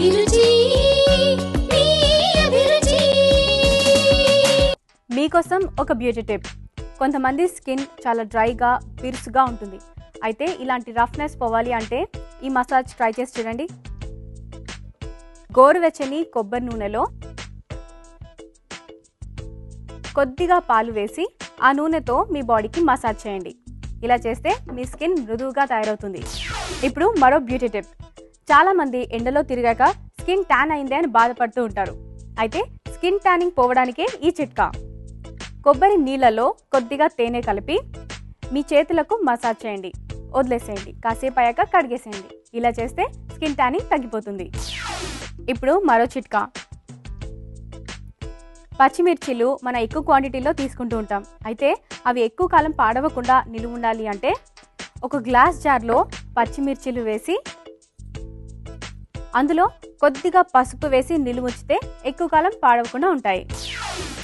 మీ మీకోసం ఒక beauty tip కొంతమంది స్కిన్ చాలా డ్రైగా బిరుసుగా ఉంటుంది. అయితే ఇలాంటి రఫ్నెస్ పోవాలి అంటే ఈ మసాజ్ ట్రై చేసి చూడండి. గోరువెచ్చని కొబ్బరి నూనెలో కొద్దిగా పాలు వేసి ఆ నూనెతో మీ బాడీకి మసాజ్ చేయండి. ఇలా చేస్తే మీ స్కిన్ మృదువుగా తయారవుతుంది. ఇప్పుడు మరో బ్యూటీ టిప్ చాలామంది ఎండలో తిరిగాక స్కిన్ ట్యాన్ అయిందే అని బాధపడుతూ ఉంటారు. అయితే స్కిన్ ట్యానింగ్ పోవడానికే ఈ చిట్కా. కొబ్బరి నీళ్ళలో కొద్దిగా తేనె కలిపి మీ చేతులకు మసాజ్ చేయండి. వదిలేసేయండి. కాసేపు అయ్యాక కడిగేసేయండి. ఇలా చేస్తే స్కిన్ ట్యానింగ్ తగ్గిపోతుంది. ఇప్పుడు మరో చిట్కా. పచ్చిమిర్చిలు మన ఎక్కువ క్వాంటిటీలో తీసుకుంటూ ఉంటాం. అయితే అవి ఎక్కువ కాలం పాడవకుండా నిలువ ఉండాలి అంటే ఒక గ్లాస్ జార్లో పచ్చిమిర్చిలు వేసి అందులో కొద్దిగా పసుపు వేసి నిలువ ఉంచితే ఎక్కువ కాలం పాడవకుండా ఉంటాయి.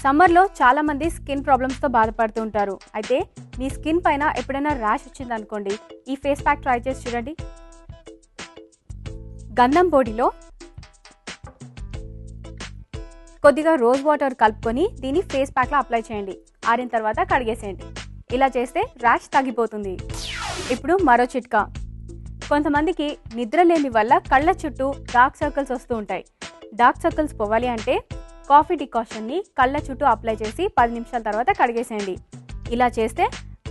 సమ్మర్లో చాలామంది స్కిన్ ప్రాబ్లమ్స్తో బాధపడుతూ ఉంటారు. అయితే మీ స్కిన్ పైన ఎప్పుడైనా ర్యాష్ వచ్చిందనుకోండి ఈ ఫేస్ ప్యాక్ ట్రై చేసి చూడండి. గంధం పొడిలో కొద్దిగా రోజ్ వాటర్ కలుపుకొని దీన్ని ఫేస్ ప్యాక్లో అప్లై చేయండి. ఆరిన తర్వాత కడిగేసేయండి. ఇలా చేస్తే ర్యాష్ తగ్గిపోతుంది. ఇప్పుడు మరో చిట్కా. కొంతమందికి నిద్రలేమి వల్ల కళ్ళ చుట్టూ డార్క్ సర్కిల్స్ వస్తూ ఉంటాయి. డార్క్ సర్కిల్స్ పోవాలి అంటే కాఫీ డికాషన్ని కళ్ళ చుట్టూ అప్లై చేసి పది నిమిషాల తర్వాత కడిగేసేయండి. ఇలా చేస్తే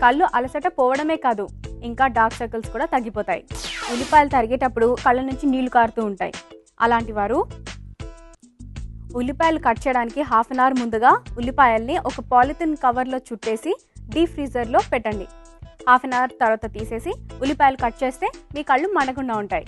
కళ్ళు అలసట పోవడమే కాదు ఇంకా డార్క్ సర్కిల్స్ కూడా తగ్గిపోతాయి. ఉల్లిపాయలు తరిగేటప్పుడు కళ్ళ నుంచి నీళ్ళు కారుతూ ఉంటాయి. అలాంటి వారు ఉల్లిపాయలు కట్ చేయడానికి హాఫ్ అన్ అవర్ ముందుగా ఉల్లిపాయల్ని ఒక పాలిథిన్ కవర్లో చుట్టేసి డీప్ ఫ్రీజర్లో పెట్టండి. హాఫ్ అన్ అవర్ తర్వాత తీసేసి ఉల్లిపాయలు కట్ చేస్తే మీ కళ్ళు మనకుండా ఉంటాయి.